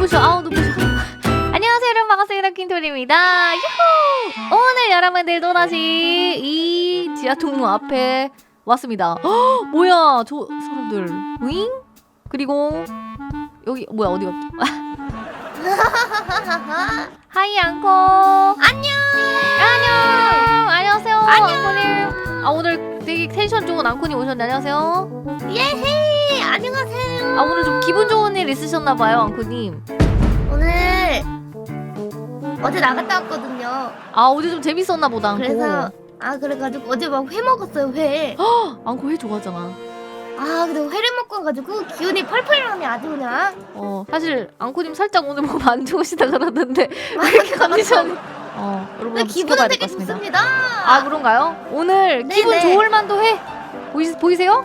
눈부셔 아우 눈부셔 안녕하세요 여러분. 반갑습니다. 퀸토리입니다. 오늘 여러분들 또다시 이 지하 통로 앞에 왔습니다. 헉, 뭐야 저 사람들. 윙? 그리고 여기 뭐야 어디 갔지 하이 앙코. 안녕! 안녕! 안녕하세요 앙코님. 아 오늘 되게 텐션 좋은 앙코님 오셨네 안녕하세요. 예헤이 안녕하세요. 아 오늘 좀 기분 좋은 일 있으셨나봐요 앙코님 오늘 어제 나갔다 왔거든요. 아 어제 좀 재밌었나 보다 앙코 그래서 아 그래가지고 어제 막 회 먹었어요 회. 앙코 회 좋아하잖아 아 근데 회를 먹고 와가지고 기운이 펄펄 나네 아주 그냥. 어 사실 앙코님 살짝 오늘 몸 안 좋으시다 그러던데 왜 이렇게 컨디션이 어 여러분 근데 한번 기분은 지켜봐야 될 되게 것 같습니다 좋습니다. 아 그런가요? 오늘 네네. 기분 좋을 만도 해 보이, 보이세요?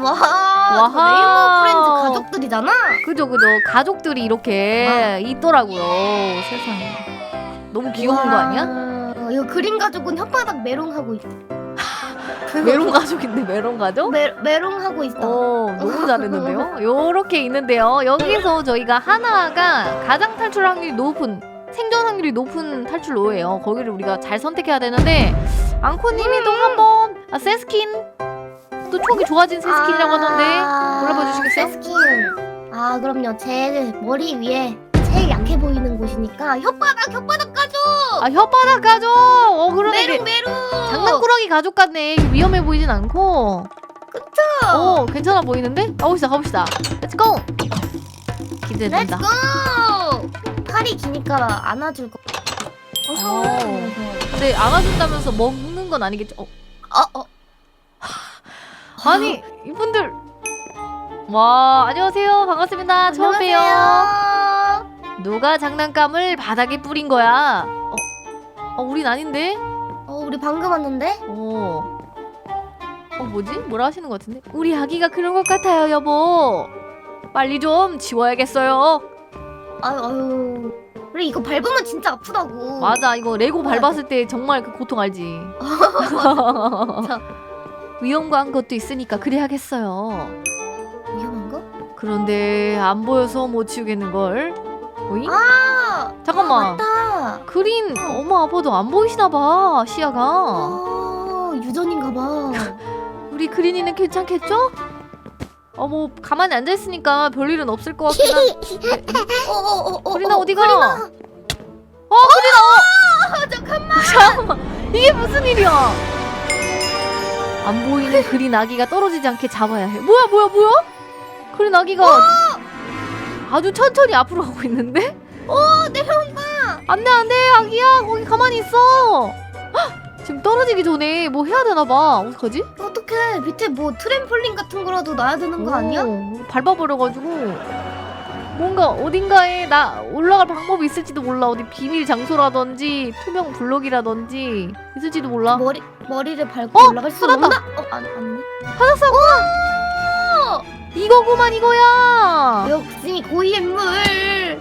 와. 와하. 저 네이버 프렌즈 가족들이잖아. 그죠 그죠 가족들이 이렇게 있더라고요 세상에 너무 귀여운 거 아니야? 와, 이거 그림 가족은 혓바닥 메롱하고 있어. 메론 가족인데 메론 가족? 메, 메롱하고 있어. 어 너무 잘했는데요 요렇게 있는데요 여기서 저희가 하나가 가장 탈출 확률이 높은 생존 확률이 높은 탈출로예요 거기를 우리가 잘 선택해야 되는데 앙코님이 또 한번 아, 세스킨 또 촉이 좋아진 세스킨이라고 하던데 골라봐 주시겠어요? 세스킨. 아 그럼요. 제 머리 위에 제일 약해 보이는 곳이니까 혓바닥 혓바닥 가족. 아 혓바닥 가족 어 그러네 메롱 메롱. 장난꾸러기 가족 같네 위험해 보이진 않고 그쵸? 어 괜찮아 보이는데? 가봅시다 가봅시다 렛츠고 기대된다 렛츠고. 팔이 기니까 안아줄 거. 어. 근데 안아준다면서 먹는 건 아니겠죠? 어, 어, 어. 아니 이분들 와 안녕하세요 반갑습니다 처음 봬요 안녕하세요. 누가 장난감을 바닥에 뿌린 거야 어, 어 우린 아닌데 어, 우리 방금 왔는데? 어. 어 뭐지 뭐라 하시는 것 같은데 우리 아기가 그런 것 같아요 여보 빨리 좀 지워야겠어요 아유, 아유. 그래 이거 밟으면 진짜 아프다고. 맞아 이거 레고 밟았을 때 정말 그 고통 알지. 위험한 것도 있으니까 그래야겠어요 위험한 거? 그런데 안 보여서 못 치우겠는 걸 오잉? 아, 잠깐만 맞다. 그린 엄마 아빠도 안 보이시나 봐 시야가 아, 유전인가 봐. 우리 그린이는 괜찮겠죠? 어 뭐 가만히 앉아 있으니까 별 일은 없을 것 같긴 한 어, 어, 어, 어, 그린아 어, 어디가? 그린아. 어 그린아 아, 잠깐만. 잠깐만 이게 무슨 일이야 안 보이는 그린 아기가 떨어지지 않게 잡아야 해. 뭐야 뭐야 뭐야? 그린 아기가 아주 천천히 앞으로 가고 있는데? 어, 내려온다. 안돼 안돼 아기야. 거기 가만히 있어. 헉, 지금 떨어지기 전에 뭐 해야 되나 봐. 어떡하지? 어떡해. 밑에 뭐 트램폴린 같은 거라도 놔야 되는 거 아니야? 오, 밟아버려가지고. 뭔가 어딘가에 나 올라갈 방법이 있을지도 몰라. 어디 비밀 장소라든지 투명 블록이라든지 있을지도 몰라. 머리 머리를 밟고 어? 올라갈 수 찾았다. 없나? 어, 아니, 아니. 찾았어 이거구만 이거야 역시 고인물.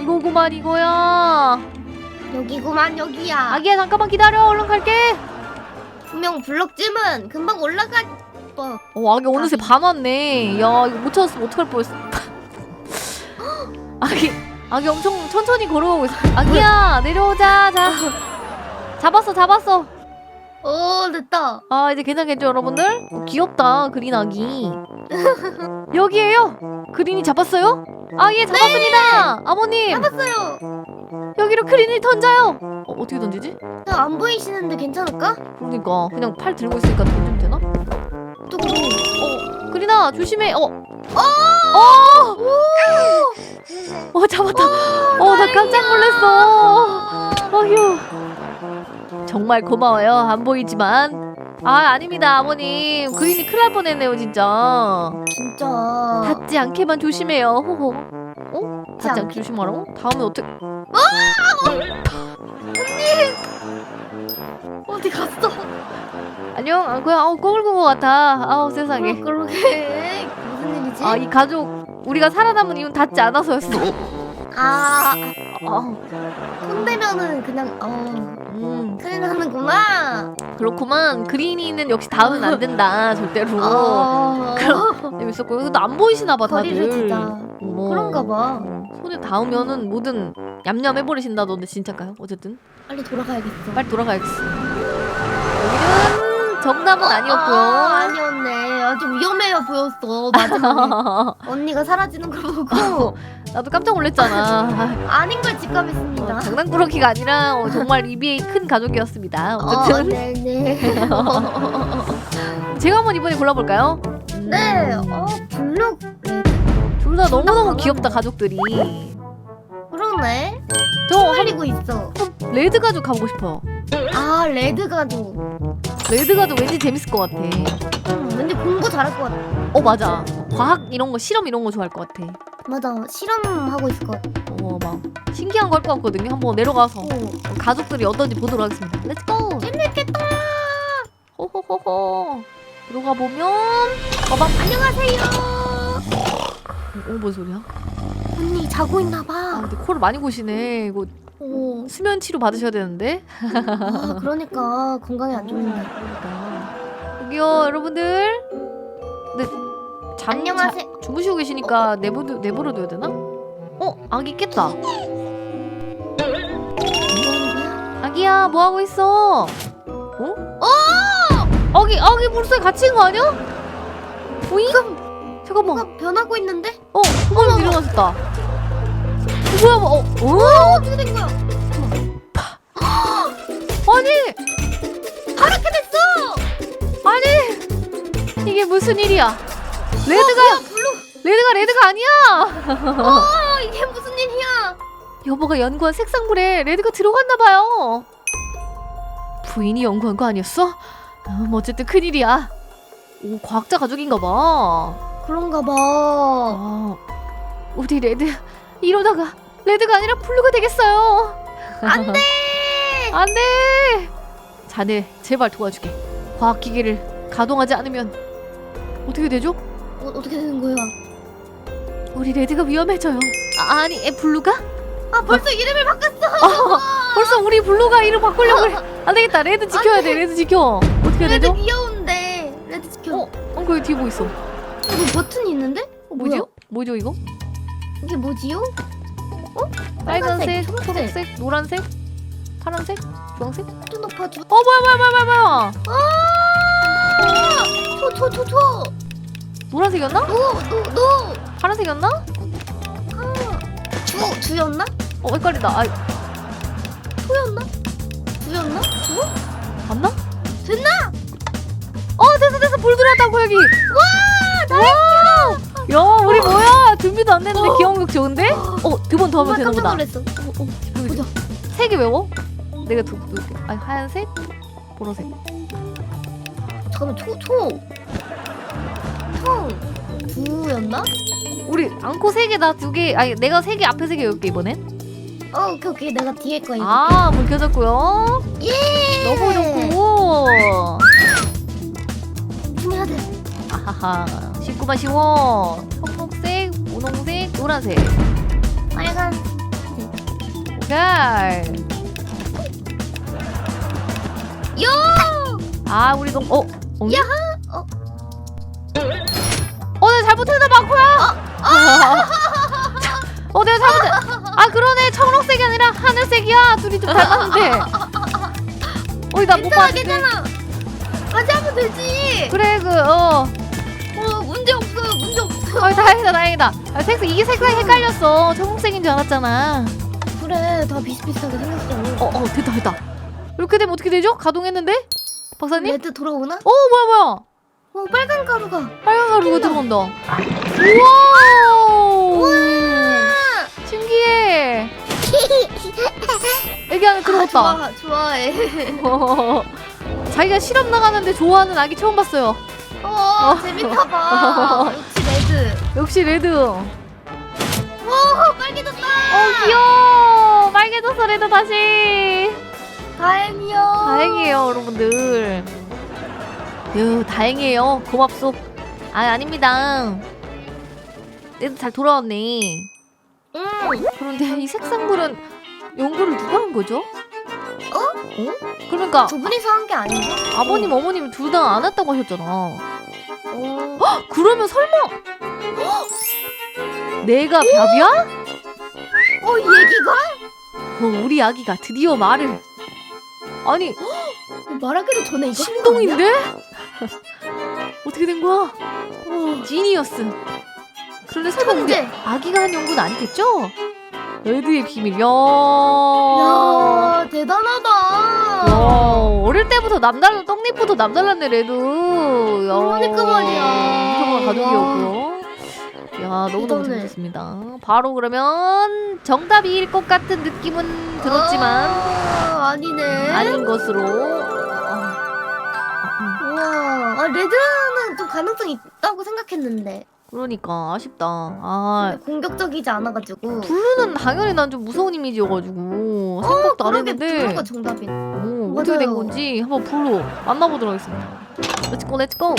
이거구만 이거야 여기구만 여기야. 아기야 잠깐만 기다려 얼른 갈게 분명 블럭쯤은 금방 올라가. 어, 어 아기 어느새 밤 왔네 야 이거 못 찾았으면 어떡할 뻔했어 아기 아기 엄청 천천히 걸어오고 있어 아기야 내려오자 자 잡았어 잡았어 어 됐다. 아 이제 괜찮겠죠 여러분들? 어, 귀엽다 그린 아기. 여기에요? 그린이 잡았어요? 아 예 잡았습니다! 아버님! 잡았어요. 여기로 그린을 던져요! 어, 어떻게 던지지? 저 안 보이시는데 괜찮을까? 그러니까 그냥 팔 들고 있으니까 던지면 되나? 뚝으로. 어 그린아 조심해! 어! 어! 어! 잡았다! 어 나 깜짝 놀랐어! 어휴 정말 고마워요 안 보이지만 아 아닙니다 아버님 그린이 큰일 날 뻔했네요 진짜 진짜. 닿지 않게만 조심해요 호호 어? 닿지 않게. 조심하라고? 다음에 어떻게 어디 갔어? 안녕 아, 그냥 아우 꼬불군 것 같아 아우 세상에 그러게. 무슨 일이지? 아 이 가족 우리가 살아남은 이유는 닿지 않아서였어 아, 어, 손대면은 그냥 어 음 큰일 나는구나. 그렇구만 그린이는 역시 닿으면 안 된다 절대로 어. 재밌었고 근데 안 보이시나 봐 다들 거리를. 어머. 그런가 봐. 손에 닿으면은 뭐든 얌얌 해버리신다던데 진짜인가요? 어쨌든 빨리 돌아가야겠어. 빨리 돌아가야겠어. 여기는 정답은 아니었고요. 아, 아니었네. 아주 위험해 보였어. 마지막에 언니가 사라지는 걸 보고 나도 깜짝 놀랐잖아. 아닌 걸 직감했습니다. 어, 장난꾸러기가 아니라 어, 정말 EBA 큰 가족이었습니다. 어, 어쨌든 네네. 제가 한번 이번에 골라볼까요? 네, 어, 블록. 네, 둘다 너무너무 귀엽다 가족들이. 그러네. 저 한- 헷갈리고 있어. 레드 가족 가보고 싶어요. 아, 레드 가족. 레드 가족 왠지 재밌을 것 같아. 음, 왠지 공부 잘할 것 같아. 어 맞아. 과학 이런 거 실험 이런 거 좋아할 것 같아. 맞아, 실험하고 있을 것 같아. 어 막 신기한 거 할 것 같거든요. 한번 내려가서 오, 가족들이 어떤지 보도록 하겠습니다. 렛츠고. 재밌겠다. 호호호호. 들어가 보면 어방 안녕하세요. 어뭔 소리야? 언니 자고 있나 아 봐. 근데 코를 많이 고시네. 이거 오, 수면 치료 받으셔야 되는데. 아, 그러니까 건강에 안 좋은데. 그러니까. 여기요 여러분들. 네. 잠, 안녕하세요. 자, 주무시고 계시니까 내버 내버려 둬야 되나? 어 아기 깼다. 아기야 뭐 하고 있어? 어? 아기 아기 물속에 갇힌 거 아니야? 오잉? 잠깐만. 변하고 있는데? 어 구멍이 내려갔다. 어, 뭐야 뭐? 어? 어? 어, 어떻게 된 거야? 아니 파랗게 됐어. 아니 이게 무슨 일이야? 레드가 어, 뭐야. 레드가 레드가 아니야. 어, 이게 무슨 일이야? 여보가 연구한 색상물에 레드가 들어갔나 봐요. 부인이 연구한 거 아니었어? 음, 어쨌든 큰일이야. 오, 과학자 가족인가 봐. 그런가 봐. 아, 우리 레드 이러다가 레드가 아니라 블루가 되겠어요. 안 돼. 안 돼. 자네 제발 도와주게. 과학 기계를 가동하지 않으면 어떻게 되죠? 어, 어떻게 되는 거야? 우리 레드가 위험해져요. 아, 아니, 에, 블루가? 아, 벌써 이름을 바꿨어. 벌써 우리 블루가 이름 바꾸려고 해. 안 되겠다. 레드 지켜야 돼. 레드 지켜. 어떻게 해야 레드 되죠? 귀여운데. 레드 지켜. 어? 어, 그 뒤에 뭐 있어? 이거 버튼이 있는데? 어, 뭐죠? 뭐죠 이거? 이게 뭐지요? 빨간색, 초록색. 초록색, 노란색, 파란색, 주황색? 어또 높아줘. 뭐야 뭐야 뭐야 뭐야 뭐야? 아! 초, 초, 초, 초. 노란색이었나? 노, 노, 노. 파란색이었나? 주, 주였나? 어 헷갈린다. 아 초였나? 주였나? 주? 맞나? 됐나? 어 됐어 됐어 불 들어왔다고 여기. 와 다행이야. 야 우리 뭐야 준비도 안 됐는데 어. 기억력 좋은데? 어 두 번 더 하면 되는 깜짝 거다. 놀랐어. 어, 어. 보자. 세개 외워? 내가 두 두. 아 하얀색, 보라색. 잠깐만, 초, 초. 청. 주였나? 우리 안고 세개 나 두 개. 아니 내가 세 개 앞에 세 개 외울게 이번엔. 어, 오케이, 오케이. 내가 뒤에 거 이거. 아불 켜졌고요. 예! 너무 좋고. 해야 돼. 아하하 쉽구만 쉬워. 분홍색, 노란색. 빨간. 오케이. 요! 아 우리 너무 어. 어? 야하! 어. 어 내가 잘못했나 마코야. 어 내가 잘못했. 아 그러네 청록색이 아니라 하늘색이야. 둘이 좀 닮았는데. 어이 나못 괜찮아, 봤는데. 괜찮아. 다시 하면 되지. 그래 그 어. 어. 아 다행이다 다행이다. 아, 색상 이게 색상이 헷갈렸어. 청록색인 줄 알았잖아. 그래, 다 비슷비슷하게 생겼어. 어 어 됐다 됐다. 이렇게 되면 어떻게 되죠? 가동했는데? 박사님? 레드 돌아오나? 어 뭐야 뭐야? 어, 빨간 가루가. 빨간 가루가. 들어온다. 우와! 신기해. 애기 안에 들어갔다. 아, 좋아, 좋아해. 자기가 실험 나가는데 좋아하는 아기 처음 봤어요. 어, 재밌나 봐. 역시 레드. 역시 레드. 어 오, 빨개졌다. 귀여워. 빨개졌어 레드 다시. 다행이요. 다행이에요 여러분들. 유 다행이에요. 고맙소. 아 아닙니다. 레드 잘 돌아왔네. 응. 그런데 이 색상물은 연구를 누가 한 거죠? 어? 어? 그러니까 두 분이서 한 게 아닌가? 아버님 어머님 둘 다 안 왔다고 하셨잖아. 어. 그러면 설마 내가 벽이야? 어, 이 얘기가? 어, 우리 아기가 드디어 말을. 아니 말하기도 전에 이거 신동인데? 어떻게 된 거야? 어, 지니어스. 그런데 천재. 아기가 한 연구는 아니겠죠? 레드의 비밀. 야. 야, 대단하다. 야, 어릴 때부터 남달라 떡잎부터 남달랐네 레드. 야. 그러니까 말이야. 엄청난 가족이었고요. 야 너무 너무 대단해. 재밌습니다. 바로 그러면 정답일 것 같은 느낌은 들었지만 아, 아니네. 아닌 것으로. 아, 아, 우와, 아, 레드는 좀 가능성이 있다고 생각했는데 그러니까 아쉽다. 아 공격적이지 않아가지고. 블루는 당연히 난 좀 무서운 이미지여가지고 생각도 안 그러게 했는데 블루가 정답이네. 오, 어떻게 된 맞아요. 건지 한번 블루 만나보도록 하겠습니다. 렛츠고 렛츠고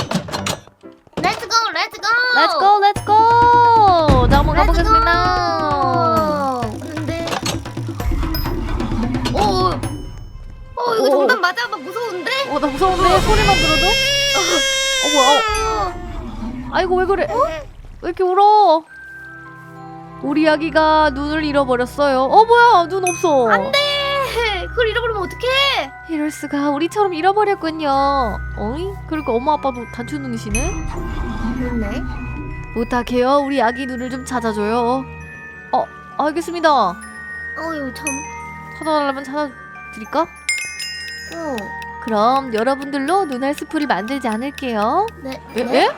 렛츠고, 렛츠고. 자 한번 렛츠고! 가보겠습니다. 근데 어, 어, 어 이거 오. 정답 맞아? 막 무서운데? 어 나 무서운데 소리만 들어도? 어 뭐야? 어, 어, 아이고 왜 그래? 왜 이렇게 울어? 우리 아기가 눈을 잃어버렸어요. 어 뭐야 눈 없어. 안돼. 그걸 잃어버리면 어떡해? 이럴 수가 우리처럼 잃어버렸군요. 어이? 그리고 엄마 아빠도 단추 눈이시네. 그렇네. 부탁해요. 우리 아기 눈을 좀 찾아줘요. 어 알겠습니다. 어유 참. 찾아달라면 찾아드릴까? 어. 그럼 여러분들로 눈알 스프를 만들지 않을게요. 네. 에? 네? 에?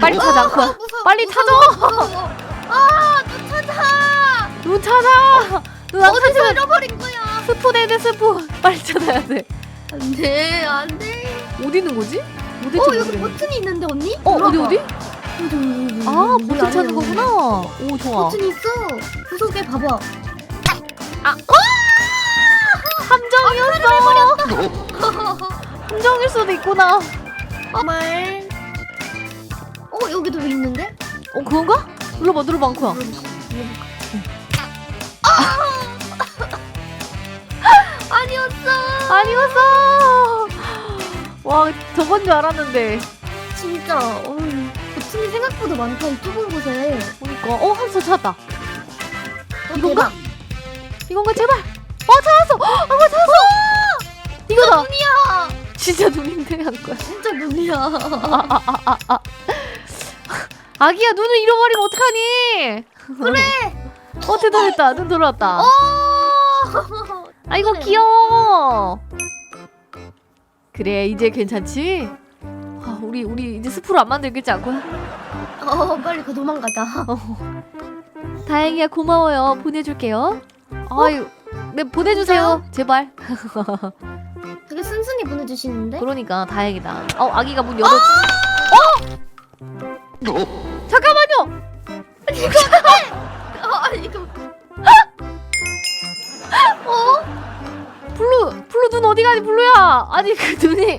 빨리 찾아 아, 안코야. 무서워, 빨리 무서워, 무서워. 아, 너 찾아. 눈 찾아. 눈안 어디서 찾으면 잃어버린 거야? 스프 내내 스프. 빨리 찾아야 돼. 안 돼, 안 돼. 어디 있는 거지? 어, 여기 버튼이 있는데 언니? 어 어디 눌러봐. 어디? 어디, 어디, 어디, 아 버튼 찾는. 거구나. 오 좋아. 버튼이 있어. 구석에 봐봐. 함정이었어. 함정일 수도 있구나. 정말. 어, 여기도 있는데? 어 그건가? 눌러봐 눌러봐 안코야. 아니었어. 아니었어. 와 저건 줄 알았는데. 진짜. 어, 버튼이 생각보다 많다 이 좁은 곳에. 보니까 어 함수 찾았다. 어, 이건가? 대박. 이건가 제발. 어 찾았어. 어 찾았어. 이거다. 눈이야. 진짜 눈인데 안코야. 진짜 눈이야. 아기야 눈을 잃어버리면 어떡하니? 그래. 어 대단했다. 눈 돌아왔다. 어. 아이고 그래. 귀여워. 그래 이제 괜찮지? 아, 우리 우리 이제 스프로 안 만들겠지 않고요? 어, 빨리 그 도망가자. 다행이야 고마워요 보내줄게요. 아유 네 보내주세요 제발. 되게 순순히 보내주시는데? 그러니까 다행이다. 어 아기가 문 열어. 어? 잠깐만요. 아니 그 눈이.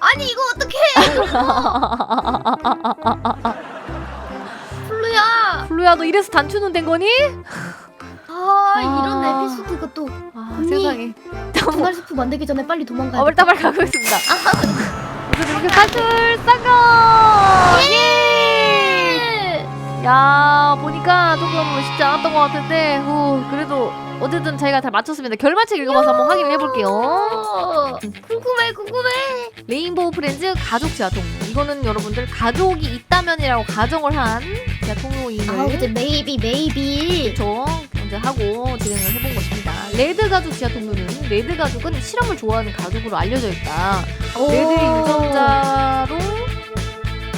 아니 이거 어떡해 블루야 블루야 너 이래서 단추 눈된 거니? 아, 아. 이런 에피소드가 또 아 언니. 세상에. 너무 분할 스프 만들기 전에 빨리 도망가야 어, 돼 빨리 가고 있습니다. 그래서 이렇게 탈출 성공! 예! 야, 보니까 조금 쉽지 않았던 것 같은데, 후, 그래도 어쨌든 저희가 잘 맞췄습니다. 결말책 읽어봐서 한번 확인을 해볼게요. 어, 궁금해 궁금해 레인보우 프렌즈 가족 지하 통로. 이거는 여러분들 가족이 있다면이라고 가정을 한 지하 통로임을 아 이제 메이비 메이비 그쵸. 이제 하고 진행을 해본 것입니다. 레드 가족 지하 통로는 레드 가족은 실험을 좋아하는 가족으로 알려져 있다. 레드의 유전자로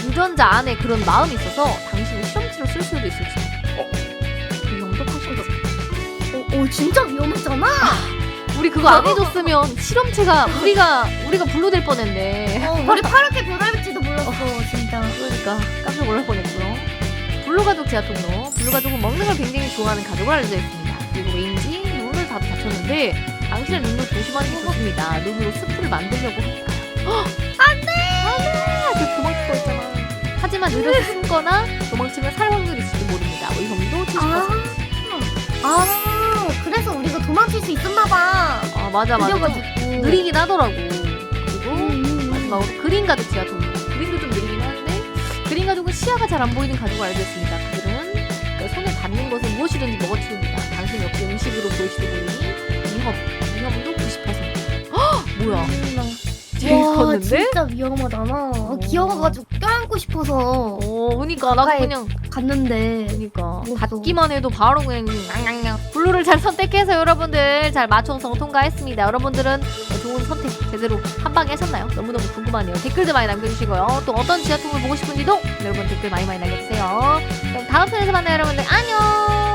유전자 안에 그런 마음이 있어서 당신이 쓸 수도 있을지. 어? 이형도 파셔도. 오, 오 진짜 위험했잖아 우리 그거 안 해줬으면 실험체가 우리가 우리가 블루될 뻔했네. 어, 우리 파랗게 변할지도 몰랐어 진짜 그러니까 깜짝 놀랄 뻔했고요. 블루 가족 지하 통로. 블루 가족은 먹는 걸 굉장히 좋아하는 가족으로 알려져 있습니다. 그리고 왠지 눈을 다 다쳤는데 당신의 눈도 조심하는 게 좋습니다. 눈으로 스프를 만들려고 하니까요. 안 하지만 느려서 숨거나 도망치면 살 확률이 있을지 모릅니다. 의성도 70%. 아, 아 그래서 우리가 도망칠 수 있었나 봐 아 맞아 맞아. 좀 느려가지고 느리긴 하더라고. 그리고 음, 음, 음. 마지막으로 그린 가족 지하 통로. 그린도 좀 느리긴 한데 그린 가족은 시야가 잘 안 보이는 가족으로 알고 있습니다. 그들은 손을 닿는 것은 무엇이든지 먹어치웁니다. 당신이 역시 음식으로 보이시도 보니 위협, 위협도 90%. 헉! 뭐야? 와 컸는데? 진짜 위험하잖아. 어, 귀여워가지고 껴안고 싶어서 어, 그니까 나도 가까이 그냥 갔는데 그니까 무서워. 받기만 해도 바로 그냥 냥냥냥 블루를 잘 선택해서 여러분들 잘 맞춰서 통과했습니다. 여러분들은 좋은 선택 제대로 한 방에 하셨나요? 너무너무 궁금하네요. 댓글도 많이 남겨주시고요. 또 어떤 지하통을 보고 싶은지도 여러분 댓글 많이 많이 남겨주세요. 그럼 다음 편에서 만나요 여러분들 안녕.